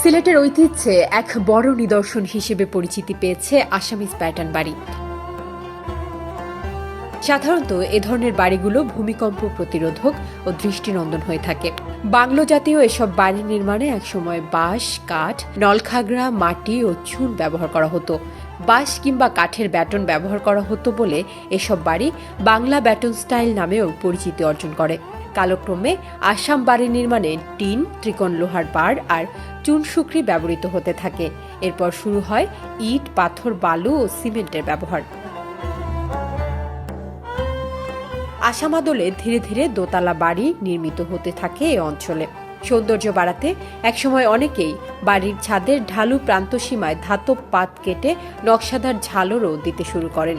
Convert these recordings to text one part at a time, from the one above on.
সিলেটের ঐতিহ্যে এক বড় নিদর্শন হিসেবে পরিচিতি পেয়েছে আসামিজ প্যাটার্ন বাড়ি। সাধারণত এ ধরনের বাড়িগুলো ভূমিকম্প প্রতিরোধক ও দৃষ্টিনন্দন হয়ে থাকে। বাংলো জাতীয় এসব বাড়ি নির্মাণে একসময় বাঁশ, কাঠ, নলখাগড়া, মাটি ও চুন ব্যবহার করা হতো। বাঁশ কিংবা কাঠের ব্যাটন ব্যবহার করা হতো বলে এসব বাড়ি বাংলা ব্যাটন স্টাইল নামেও পরিচিতি অর্জন করে। কালক্রমে আসাম বাড়ি নির্মাণে টিন, ত্রিকোণ লোহার বার আর চুন চুনশুকরি ব্যবহৃত হতে থাকে। এরপর শুরু হয় ইট, পাথর, বালু ও সিমেন্টের ব্যবহার। আসামাদলে ধীরে ধীরে দোতলা বাড়ি নির্মিত হতে থাকে এ অঞ্চলে। সৌন্দর্য বাড়াতে একসময় অনেকেই বাড়ির ছাদের ঢালু প্রান্তসীমায় ধাতব পাত কেটে নকশাদার ঝালরও দিতে শুরু করেন।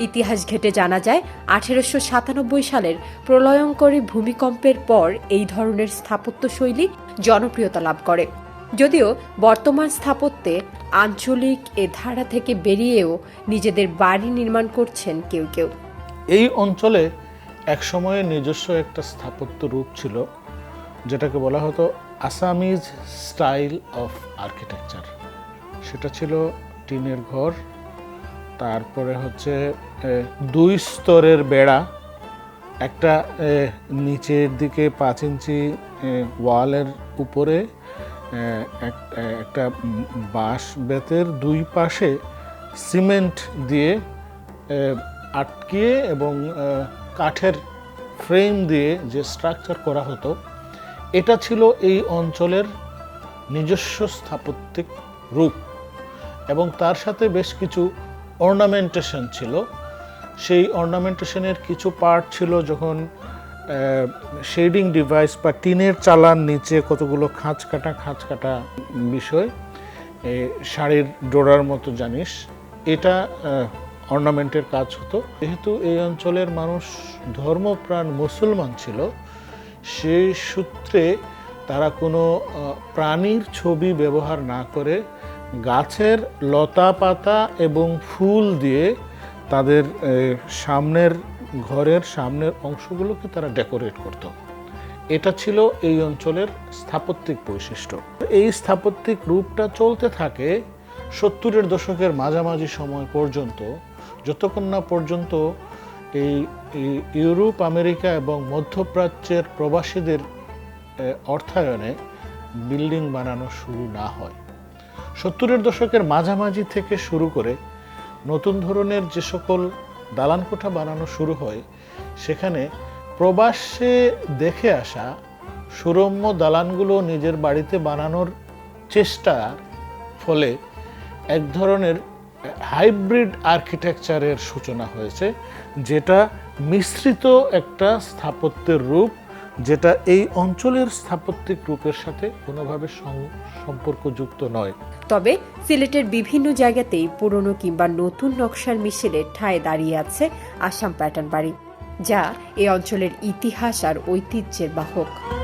ইতিহাস ঘেটে জানা যায়, আঠেরোশো সাতানব্বই সালের প্রলয়ঙ্করী ভূমিকম্পের পর এই ধরনের স্থাপত্যশৈলী জনপ্রিয়তা লাভ করে। যদিও বর্তমান স্থাপত্যে আঞ্চলিক এ ধারা থেকে বেরিয়েও নিজেদের বাড়ি নির্মাণ করছেন কেউ কেউ। এই অঞ্চলে একসময়ে নিজস্ব একটা স্থাপত্য রূপ ছিল, যেটাকে বলা হতো আসামিজ স্টাইল অফ আর্কিটেকচার। সেটা ছিল টিনের ঘর তারপরে হচ্ছে দুই স্তরের বেড়া, একটা নিচের দিকে পাঁচ ইঞ্চি ওয়ালের উপরে এক- একটা বাঁশ বেতের দুই পাশে সিমেন্ট দিয়ে আটকিয়ে এবং কাঠের ফ্রেম দিয়ে যে স্ট্রাকচার করা হতো, এটা ছিল এই অঞ্চলের নিজস্ব স্থাপত্যিক রূপ। এবং তার সাথে বেশ কিছু অর্নামেন্টেশন ছিল। সেই অর্নামেন্টেশনের কিছু পার্ট ছিল যখন শেডিং ডিভাইস বা টিনের চালার নিচে কতগুলো খাঁচ কাটা খাঁচ কাটা বিষয় শাড়ির ডোরার মতো জানিস। এটা অর্নামেন্টের কাজ হতো। যেহেতু এই অঞ্চলের মানুষ ধর্মপ্রাণ মুসলমান ছিল, সেই সূত্রে তারা কোনো প্রাণীর ছবি ব্যবহার না করে গাছের লতা পাতা এবং ফুল দিয়ে তাদের সামনের ঘরের সামনের অংশগুলোকে তারা ডেকোরেট করত। এটা ছিল এই অঞ্চলের স্থাপত্যিক বৈশিষ্ট্য। এই স্থাপত্যিক রূপটা চলতে থাকে সত্তরের দশকের মাঝামাঝি সময় পর্যন্ত, যতক্ষণ না পর্যন্ত এই ইউরোপ, আমেরিকা এবং মধ্যপ্রাচ্যের প্রবাসীদের অর্থায়নে বিল্ডিং বানানো শুরু না হয়। সত্তরের দশকের মাঝামাঝি থেকে শুরু করে নতুন ধরনের যে সকল দালান কোঠা বানানো শুরু হয়, সেখানে প্রবাসে দেখে আসা সুরম্য দালানগুলো নিজের বাড়িতে বানানোর চেষ্টার ফলে এক ধরনের হাইব্রিড আর্কিটেকচারের সূচনা হয়েছে, যেটা মিশ্রিত একটা স্থাপত্যের রূপ যেটা এই অঞ্চলের স্থাপত্যিক রূপের সাথে কোনোভাবে সম্পর্কযুক্ত নয়। তবে সিলেটের বিভিন্ন জায়গাতেই পুরনো কিংবা নতুন নকশার মিশেলে ঠায় দাঁড়িয়ে আছে আসাম প্যাটার্ন বাড়ি, যা এই অঞ্চলের ইতিহাস আর ঐতিহ্যের বাহক।